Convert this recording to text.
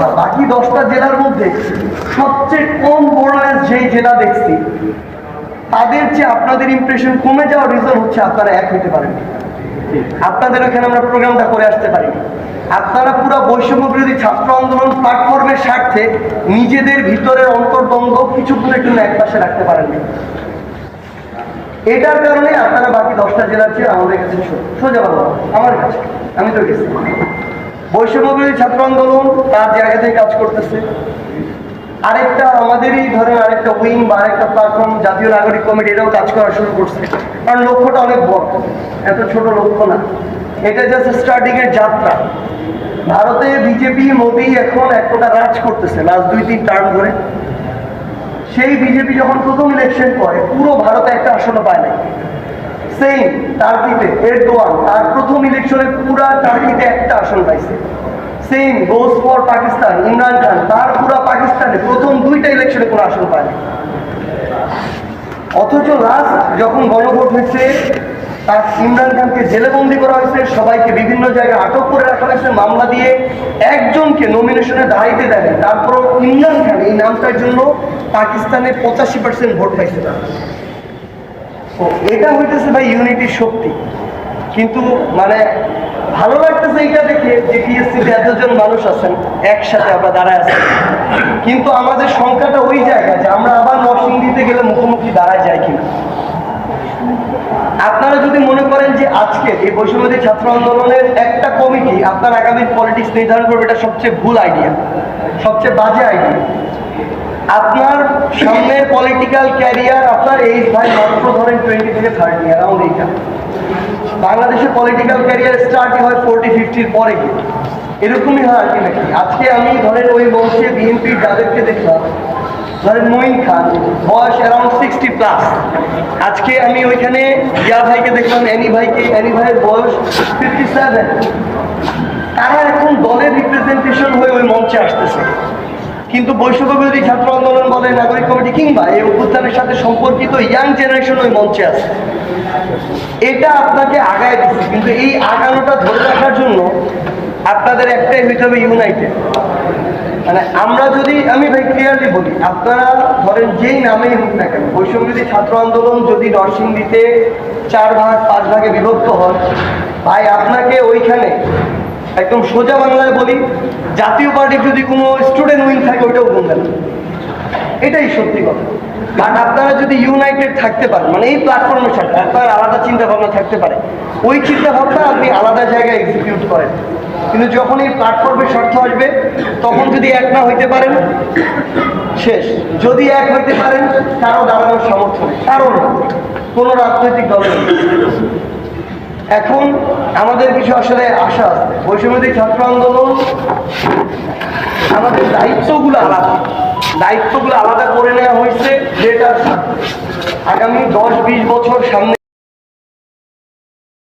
কথা। বাকি দশটা জেলার মধ্যে সবচেয়ে কম বোর্ডলেস যেই জেলা দেখছি, তাদের চেয়ে আপনাদের ইমপ্রেশন কমে যাওয়ার রিজন হচ্ছে আপনারা এক হইতে পারেন আপনাদের ওখানে আমরা প্রোগ্রামটা করে আসতে পারি। আপনারা পুরো বৈষম্য বিরোধী ছাত্র আন্দোলন প্ল্যাটফর্মের স্বার্থে নিজেদের ভিতরের অন্তর্দ্বন্দ্ব কিছুক্ষণের জন্য একপাশে রাখতে পারেননি এটার কারণে আপনারা বাকি দশটা জেলার চেয়ে আমাদের কাছে সোজা বাবা আমার কাছে। আমি তো গেছি। বৈষম্য বিরোধী ছাত্র আন্দোলন তার জায়গা থেকে কাজ করতেছে। আরেকটা আমাদেরই ধরেন আরেকটা উইং বা আরেকটা প্ল্যাটফর্ম জাতীয় নাগরিক কমিটি, এটাও কাজ করা শুরু করছে। কারণ লক্ষ্যটা অনেক বড়, এত ছোট লক্ষ্য না। এটা জাস্ট স্টার্টিং এর যাত্রা। ভারতে বিজেপি, মোদি এখন এক প্রকার রাজ করতেছে লাস্ট দুই, তিন টার্ম ধরে। সেই বিজেপি যখন প্রথম ইলেকশন করে, পুরো ভারতে একটা আসনও পায় নাই। সেম টার্কিতে এরদোয়ান তার প্রথম ইলেকশনে পুরা টার্কিতে আসন পাইছে। Same goes for Pakistan Imran Khan তার পুরা পাকিস্তানে প্রথম দুইটা ইলেকশনে কোনো আসন পায় নাই অথচ লাস্ট যখন গণভোট হয়েছে, তার ইমরান খানকে জেলে বন্দি করা হয়েছে, সবাইকে বিভিন্ন জায়গায় আটক করে রাখা হয়েছে, মামলা দিয়ে একজনকে নমিনেশনে দাঁড়াইতে দেয় তারপর ইমরান খান এই নামটার জন্য পাকিস্তানে পঁচাশি পার্সেন্ট ভোট পাইছে তারা। এটা হইতেছে ভাই ইউনিটির শক্তি। কিন্তু মানে ভালো লাগতেছে এইটা দেখে যে টিএসসিতে এতজন মানুষ আছেন, একসাথে আমরা দাঁড়ায় আছি। কিন্তু আমাদের সংখ্যাটা ওই জায়গায় যে আমরা আবার নরসিংদীতে গেলে মুখোমুখি দাঁড়ায় যাই কিনা। আপনারা যদি মনে করেন যে আজকে এই বৈষম্যদী ছাত্র আন্দোলনের একটা কমিটি আপনার আগামী পলিটিক্স নির্ধারণ করবে, এটা সবচেয়ে ভুল আইডিয়া সবচেয়ে বাজে আইডিয়া আপনার সামনের পলিটিক্যাল ক্যারিয়ার আপনার এই ভাই মাত্র ধরেন টোয়েন্টি থেকে থার্টি অ্যারাউন্ড এইটা। বাংলাদেশের পলিটিক্যাল ক্যারিয়ার স্টার্টই হয় ফোরটি ফিফটির পরে গিয়ে। এরকমই হয় আলটিমেটলি আজকে আমি ধরেন ওই বংশে বিএনপির যাদেরকে দেখলাম, ধরেন মঈন খান, বয়স অ্যারাউন্ড সিক্সটি প্লাস আজকে আমি ওইখানে ইয়া ভাইকে দেখলাম, অ্যানি ভাইকে, অ্যানি ভাইয়ের বয়স ফিফটি সেভেন তারা এখন দলের রিপ্রেজেন্টেশন হয়ে ওই মঞ্চে আসতেছে। কিন্তু বৈষম্য বিরোধী ছাত্র আন্দোলন বলে নাগরিক কমিটি কিংবা এই অভ্যুত্থানের সাথে সম্পর্কিত ইয়াং জেনারেশন ওই মঞ্চে আছে। এটা আপনাকে আগায় দিচ্ছে। কিন্তু এই আগানোটা ধরে রাখার জন্য আপনাদের একটাই হইতে হবে ইউনাইটেড মানে আমরা যদি, আমি ভাই ক্লিয়ারলি বলি, আপনারা ধরেন যেই নামেই হোক না কেন বৈষম্যবিরোধী ছাত্র আন্দোলন যদি নরসিংদীতে চার ভাগ, পাঁচ ভাগে বিভক্ত হয়, ভাই আপনাকে ওইখানে একদম সোজা বাংলায় বলি, জাতীয় পার্টির যদি কোনো স্টুডেন্ট উইং থাকে, ওইটাও গুনবেন। এটাই সত্যি কথা। বাট আপনারা যদি ইউনাইটেড থাকতে পারেন মানে এই প্ল্যাটফর্মের সাথে আপনার আলাদা চিন্তা ভাবনা থাকতে পারে, ওই চিন্তা ভাবনা আপনি আলাদা জায়গায় এক্সিকিউট করেন। কিন্তু যখন এই প্ল্যাটফর্মের স্বার্থ আসবে, তখন যদি এক না হইতে পারেন, শেষ। যদি এক হইতে পারেন তারও দাঁড়ানোর সামর্থ্য নেই। কারণ কোনো রাজনৈতিক দল। এখন আমাদের কিছু আসলে আশা আছে। বৈষম্যদী ছাত্র আন্দোলন আমাদের দায়িত্বগুলো আলাদা। দায়িত্বগুলো আলাদা করে নেওয়া হয়েছে, যেটা আগামী দশ বিশ বছর সামনে